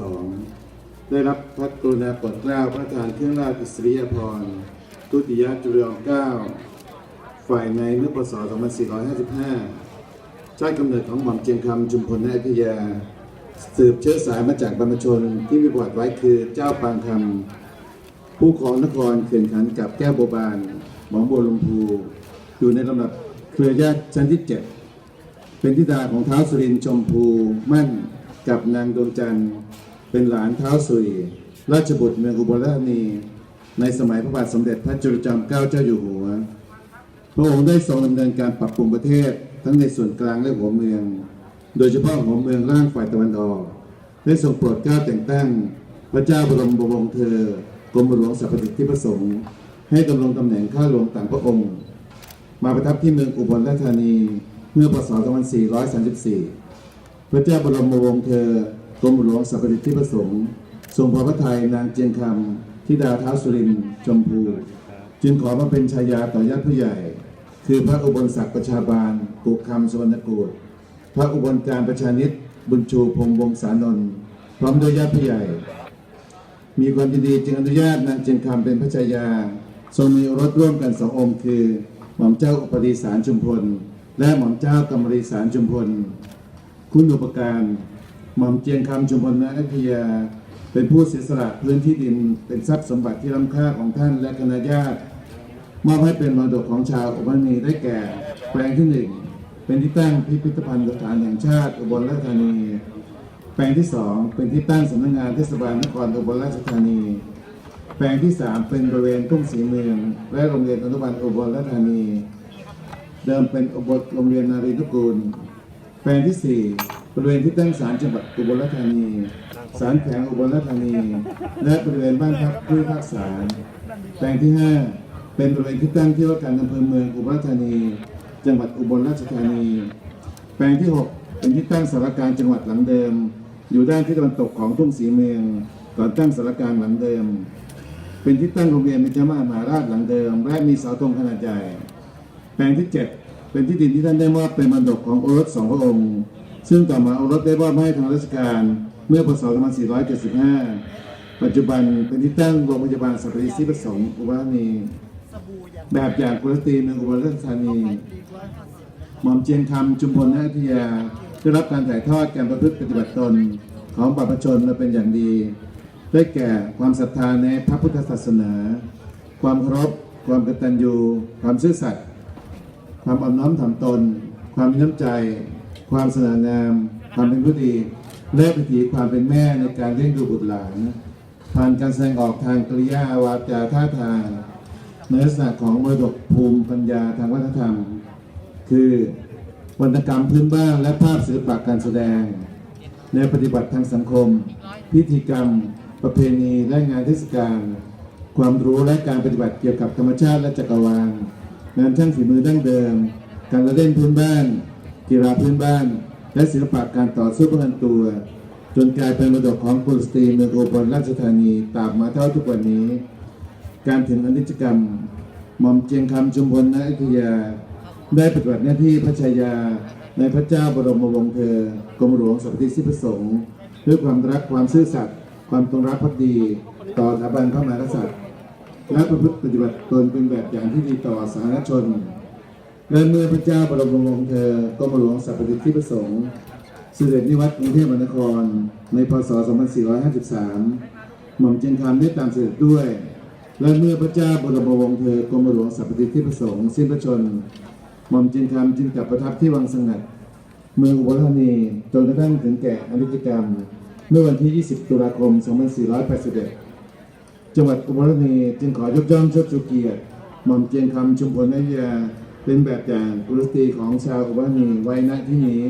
2562ได้รับพระกรุณาโปรดเกล้าพระราชทานเครื่องราชอิสริยาภรณ์ทุติยจุลอมเก้าฝ่ายในเมื่อพศ2455ชาติกำเนิดของหม่อมเจียงคำจุมพลนาอยุธยา สืบเชื้อสายมาจากบรรพชนที่มีประวัติไว้คือเจ้าปางคำผู้ของนครเขื่อนขันกับแก้วโบบานหมองบัวลำพูอยู่ในลำดับเครือญาติชั้นที่เจ็ดเป็นธิดาของเท้าวสุรินทร์ชมพูมั่นกับนางดวงจันทร์ เป็นหลานเท้าสุรีราชบุตรเมืองอุบลราชธานี ในสมัยพระบาทสมเด็จพระจุลจอมเกล้าเจ้าอยู่หัว พระองค์ได้ทรงดำเนินการปรับปรุงประเทศทั้งในส่วนกลางและหัวเมือง โดยเฉพาะหัวเมืองล่างฝ่ายตะวันออก ได้ทรงโปรดเกล้าแต่งตั้ง พระเจ้าบรมบวงศ์เธอกรมหลวงสัพพสิทธิประสงค์ให้ดำรงตำแหน่งข้าหลวงต่างพระองค์ มาประทับที่เมืองอุบลราชธานีเมื่อพศ2434 พระเจ้าบรมวงศ์เธอ กรมหลวงสัพพิทธิประสงค์ทรงพอพระทัยนางเจียงคำทิดาท้าวสุรินทร์ชมพู จึงขอมาเป็นชายาต่อญาติผู้ใหญ่ คือพระอุบลศักดิ์ประชาบาลกุกคำสวรรณกูฏพระอุบลการประชานิตบุญชูพงวงศานนท์พร้อมด้วยญาติผู้ใหญ่ มีความยินดีจึงอนุญาตนางเจียงคำเป็นพระชายา ทรงมีรสร่วมกันสององค์คือ หม่อมเจ้าอุปริสารชุมพล และหม่อมเจ้ากำมริสารชุมพล คุณอุปการ หม่อมเจียงคำชุมพลนาอยุธยา เป็นผู้เสียสละพื้นที่ดินเป็นทรัพย์สมบัติที่ล้ำค่าของท่านและคณะญาติมอบให้เป็นมรดกของชาวอุบลนีได้แก่แปลงที่หนึ่งเป็นที่ตั้งพิพิธภัณฑ์สถานแห่งชาติอุบลราชธานี แปลงที่สองเป็นที่ตั้งสำนักงานเทศบาลนครอุบลราชธานี แปลงที่สามเป็นบริเวณทุ่งสีเมือง และโรงเรียนอนุบาลอุบลราชธานี เดิมเป็นอบลโรงเรียนนารีนุกูล แปลงที่สี่ บริเวณที่ตั้งศาลจังหวัดอุบลราชธานี ศาลแขวงอุบลราชธานี และบริเวณบ้านพักผู้พิพากษาแปลงที่ห้าเป็นบริเวณที่ตั้งที่ว่าการอำเภอเมืองอุบลราชธานี จังหวัดอุบลราชธานี แปลงที่หกเป็นที่ตั้งสารการจังหวัดหลังเดิม อยู่ด้านที่ตะวันตกของทุ่งสีเมือง ก่อนตั้งสารการหลังเดิม เป็นที่ตั้งโรงเรียนในจังหมหาราชหลังเดิม และมีเสาธงขนาดใหญ่ แปลงที่เจ็ดเป็นที่ดินที่ท่านได้มอบเป็นมรดกของโอรสสองพระองค์ ซึ่งต่อมาโอรสได้มอบให้ทางราชการเมื่อพศ 2475 ปัจจุบันเป็นที่ตั้งโรงพยาบาลสัพพะสิประสงค์อุบลราชธานีแบบอย่างกุลสตรีเมืองอุบลราชธานีหม่อมเจียงคำจุมพลนาอยุธยาได้รับการถ่ายทอดการประพฤติปฏิบัติตนของบรรพชนมาเป็นอย่างดี ได้แก่ความศรัทธาในพระพุทธศาสนา ความเคารพความกตัญญู ความซื่อสัตย์ความอ่อนน้อมถ่อมตน ความมีน้ำใจ ความสง่างามความเป็นผู้ดี และพิถีความเป็นแม่ในการเลี้ยงดูบุตรหลานผ่านการแสดงออกทางกริยาวาจาท่าทางในลักษณะของมรดกภูมิปัญญาทางวัฒนธรรม คือวรรณกรรมพื้นบ้านและภาพศิลปะการแสดง ในปฏิบัติทางสังคม พิธีกรรม ประเพณีและงานเทศกาลความรู้และการปฏิบัติเกี่ยวกับธรรมชาติและจักรวาลงานช่างฝีมือดั้งเดิม การละเล่นพื้นบ้าน กีฬาพื้นบ้าน และศิลปะการต่อสู้ป้องกันตัว จนกลายเป็นมรดกของกุลสตรีเมืองอุบลราชธานีตาบมาเท่าทุกวันนี้ การถึงอนิจกรรมหม่อมเจียงคำชุมพลนาอยุยา ได้ปฏิบัติหน้าที่พระชายา ในพระเจ้าบรมวงศ์เธอกรมหลวงสัพพิสิประสงค์ด้วยความรักความซื่อสัตย์ความตรงรักภักดี ต่อสถาบันพระมหากษัตริย์ และประพฤติปฏิบัติตนเป็นแบบอย่างที่ดีต่อสาธารณชน และเมื่อพระเจ้าบรมวงศ์เธอกรมหลวงสัพพติสิประสงค์เสด็จนิวัตกรุงเทพมหานคร ในพศ 2453 หม่อมเจียงคำได้ตามเสด็จด้วย และเมื่อพระเจ้าบรมวงศ์เธอกรมหลวงสัพพติที่ประสงค์สิ้นพระชนม์หม่อมเจียงคำจึงกลับประทับที่วังสงัด เมืองอุบลราชธานีจนกระทั่งถึงแก่อนิจกรรม เมื่อวันที่ 20 ตุลาคม 2481 จังหวัดอุบลราชธานีจึงขอยกย่องเชิดชูเกียรติหม่อมเจียงคำชุมพลนยา เป็นแบบอย่างกุลสตรีของชาวอุบลราชธานีไว้ณที่นี้